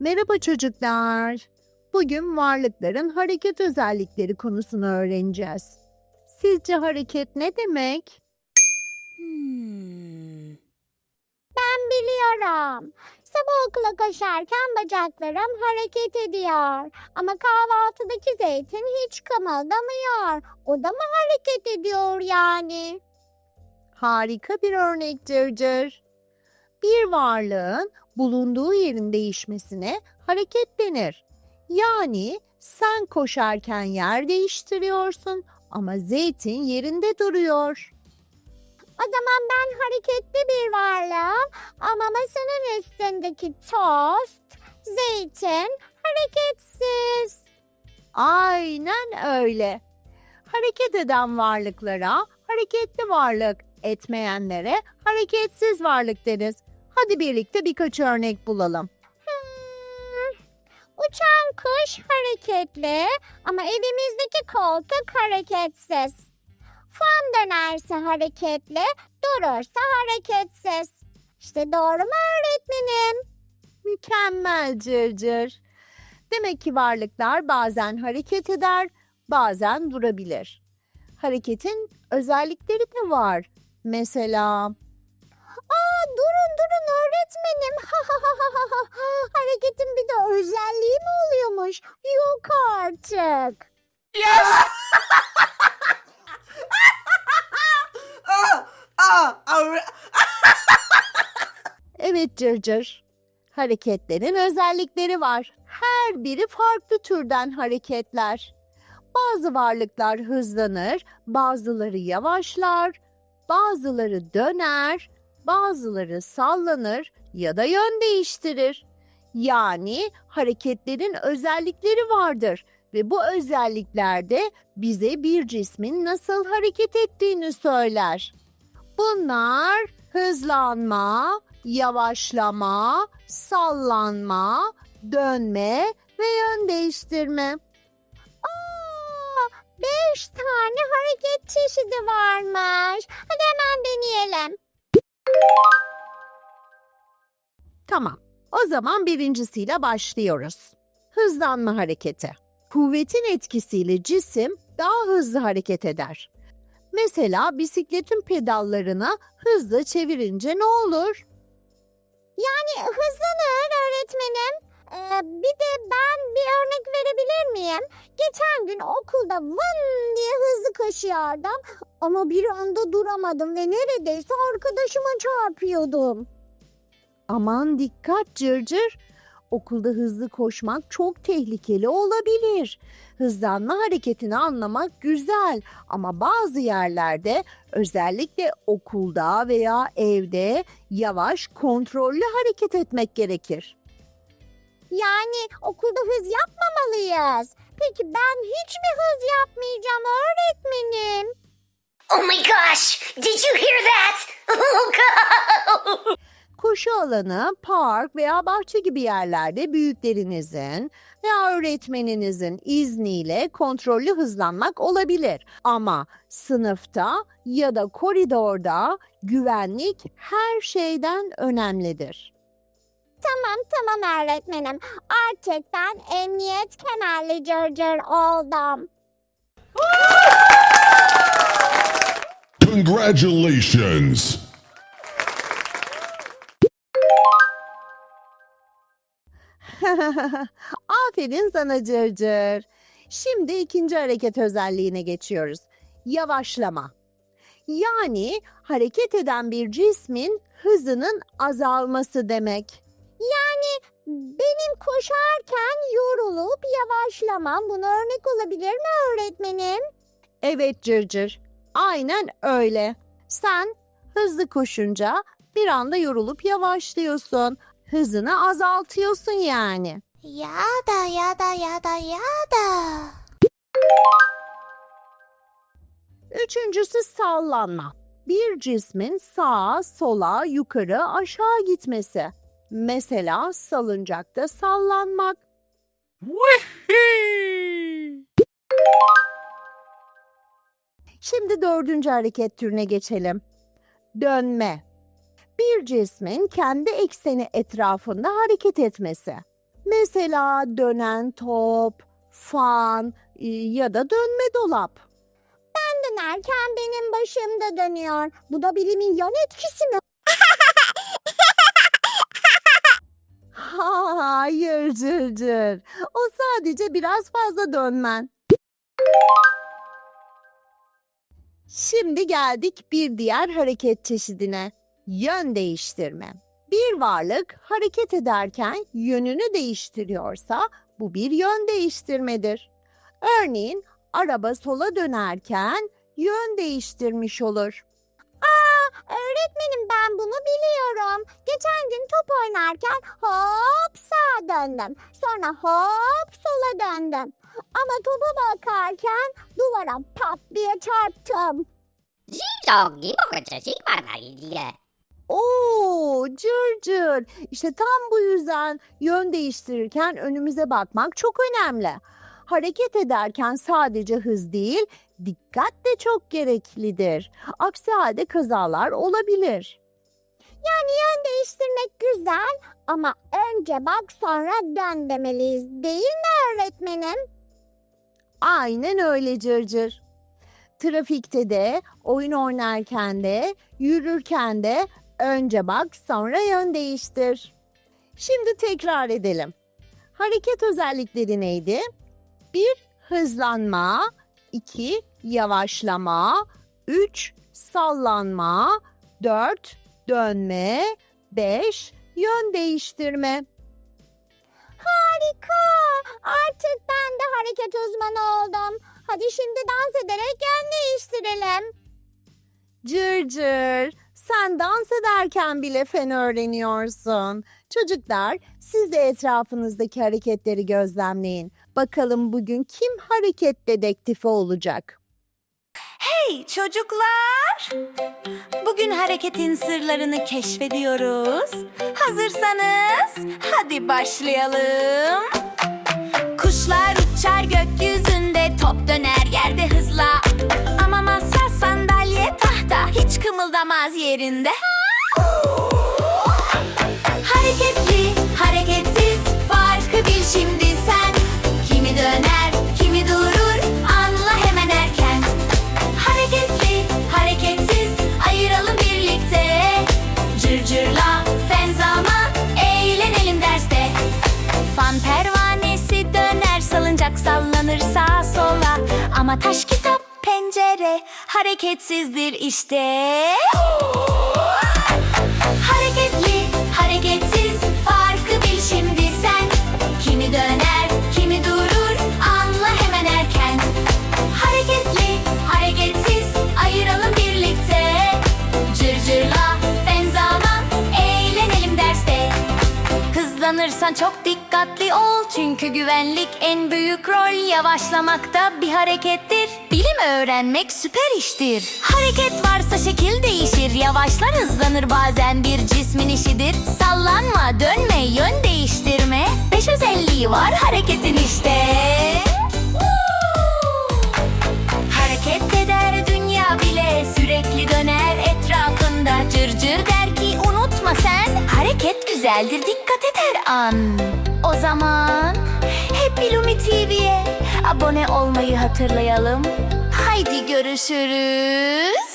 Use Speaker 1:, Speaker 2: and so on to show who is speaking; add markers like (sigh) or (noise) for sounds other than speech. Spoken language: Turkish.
Speaker 1: Merhaba çocuklar. Bugün varlıkların hareket özellikleri konusunu öğreneceğiz. Sizce hareket ne demek?
Speaker 2: Hmm.
Speaker 3: Ben biliyorum. Sabah okula koşarken bacaklarım hareket ediyor. Ama kahvaltıdaki zeytin hiç kımıldamıyor. O da mı hareket ediyor yani?
Speaker 1: Harika bir örnektir. Cır. Bir varlığın bulunduğu yerin değişmesine hareket denir. Yani sen koşarken yer değiştiriyorsun ama zeytin yerinde duruyor.
Speaker 3: O zaman ben hareketli bir varlığım ama masanın üstündeki tost, zeytin hareketsiz.
Speaker 1: Aynen öyle. Hareket eden varlıklara hareketli varlık, etmeyenlere hareketsiz varlık deriz. Hadi birlikte birkaç örnek bulalım.
Speaker 3: Hmm, Uçan kuş hareketli ama evimizdeki koltuk hareketsiz. Fan dönerse hareketli, durursa hareketsiz. İşte doğru mu öğretmenim?
Speaker 1: Mükemmel cırcır. Demek ki varlıklar bazen hareket eder, bazen durabilir. Hareketin özellikleri de var. Mesela
Speaker 3: öğretmenim. (laughs) Hareketin bir de özelliği mi oluyormuş? Yok artık.
Speaker 2: Ah, (laughs) (laughs)
Speaker 1: evet cırcır. Hareketlerin özellikleri var. Her biri farklı türden hareketler. Bazı varlıklar hızlanır, bazıları yavaşlar, bazıları döner, bazıları sallanır ya da yön değiştirir. Yani hareketlerin özellikleri vardır ve bu özellikler de bize bir cismin nasıl hareket ettiğini söyler. Bunlar hızlanma, yavaşlama, sallanma, dönme ve yön değiştirme.
Speaker 3: Aa, beş tane hareket çeşidi varmış. Hadi hemen deneyelim.
Speaker 1: Tamam. O zaman birincisiyle başlıyoruz. Hızlanma hareketi. Kuvvetin etkisiyle cisim daha hızlı hareket eder. Mesela bisikletin pedallarını hızlı çevirince ne olur?
Speaker 3: Yani hızlanır öğretmenim. Ee, bir de ben bir örnek verebilir miyim? Geçen gün okulda vın diye hızlı koşuyordum. Ama bir anda duramadım ve neredeyse arkadaşıma çarpıyordum.
Speaker 1: Aman dikkat cırcır. Okulda hızlı koşmak çok tehlikeli olabilir. Hızlanma hareketini anlamak güzel ama bazı yerlerde özellikle okulda veya evde yavaş kontrollü hareket etmek gerekir.
Speaker 3: Yani okulda hız yapmamalıyız. Peki ben hiç mi hız yapmayacağım öğretmenim?
Speaker 4: Oh my gosh! Did you hear that? (laughs) Oh god!
Speaker 1: Koşu alanı, park veya bahçe gibi yerlerde büyüklerinizin veya öğretmeninizin izniyle kontrollü hızlanmak olabilir. Ama sınıfta ya da koridorda güvenlik her şeyden önemlidir.
Speaker 3: Tamam tamam öğretmenim. Artık ben emniyet kemerli cırcır oldum.
Speaker 5: Congratulations! (laughs)
Speaker 1: Aferin sana Cırcır. Şimdi ikinci hareket özelliğine geçiyoruz. Yavaşlama. Yani hareket eden bir cismin hızının azalması demek.
Speaker 3: Yani benim koşarken yorulup yavaşlamam buna örnek olabilir mi öğretmenim?
Speaker 1: Evet Cırcır. Aynen öyle. Sen hızlı koşunca bir anda yorulup yavaşlıyorsun. Hızını azaltıyorsun yani.
Speaker 3: Ya da ya da ya da ya da.
Speaker 1: Üçüncüsü sallanma. Bir cismin sağa, sola, yukarı, aşağı gitmesi. Mesela salıncakta sallanmak. Şimdi dördüncü hareket türüne geçelim. Dönme. Bir cismin kendi ekseni etrafında hareket etmesi. Mesela dönen top, fan e, ya da dönme dolap.
Speaker 3: Dönerken benim başım da dönüyor. Bu da bilimin yan etkisi mi?
Speaker 1: Hayır Cırcır. O sadece biraz fazla dönmen. Şimdi geldik bir diğer hareket çeşidine yön değiştirme. Bir varlık hareket ederken yönünü değiştiriyorsa bu bir yön değiştirmedir. Örneğin araba sola dönerken yön değiştirmiş olur.
Speaker 3: Aa, öğretmenim ben bunu biliyorum. Geçen gün top oynarken hop sağa döndüm. Sonra hop sola döndüm. Ama topa bakarken duvara pat diye çarptım.
Speaker 4: 新手你不会只新版的一页。
Speaker 1: Oo, cırcır. İşte tam bu yüzden yön değiştirirken önümüze bakmak çok önemli. Hareket ederken sadece hız değil, dikkat de çok gereklidir. Aksi halde kazalar olabilir.
Speaker 3: Yani yön değiştirmek güzel ama önce bak sonra dön demeliyiz değil mi öğretmenim?
Speaker 1: Aynen öyle cırcır. Trafikte de, oyun oynarken de, yürürken de önce bak sonra yön değiştir. Şimdi tekrar edelim. Hareket özellikleri neydi? 1. Hızlanma 2. Yavaşlama 3. Sallanma 4. Dönme 5. Yön değiştirme.
Speaker 3: Harika. Artık ben de hareket uzmanı oldum. Hadi şimdi dans ederek yön değiştirelim.
Speaker 1: Cırcır, sen dans ederken bile fen öğreniyorsun. Çocuklar, siz de etrafınızdaki hareketleri gözlemleyin. Bakalım bugün kim hareket dedektifi olacak?
Speaker 6: Hey çocuklar! Bugün hareketin sırlarını keşfediyoruz. Hazırsanız hadi başlayalım. Kuşlar uçar gökyüzünde, top döner yerde hızla. Kımıldamaz yerinde. Hareketli, hareketsiz, farkı bil şimdi sen. Kimi döner, kimi durur, anla hemen erken. Hareketli, hareketsiz, ayıralım birlikte. Cırcırla, fen zaman, eğlenelim derste. Fan pervanesi döner, salıncak sallanır sağa sola. Ama taş kitap, pencere, hareketsizdir işte. Hızlanırsan çok dikkatli ol. Çünkü güvenlik en büyük rol. Yavaşlamakta bir harekettir. Bilim öğrenmek süper iştir. Hareket varsa şekil değişir. Yavaşlar hızlanır. Bazen bir cismin işidir. Sallanma, dönme, yön değiştirme. Beş özelliği var hareketin işte güzeldir dikkat et her an. O zaman hep Lumi TV'ye abone olmayı hatırlayalım. Haydi görüşürüz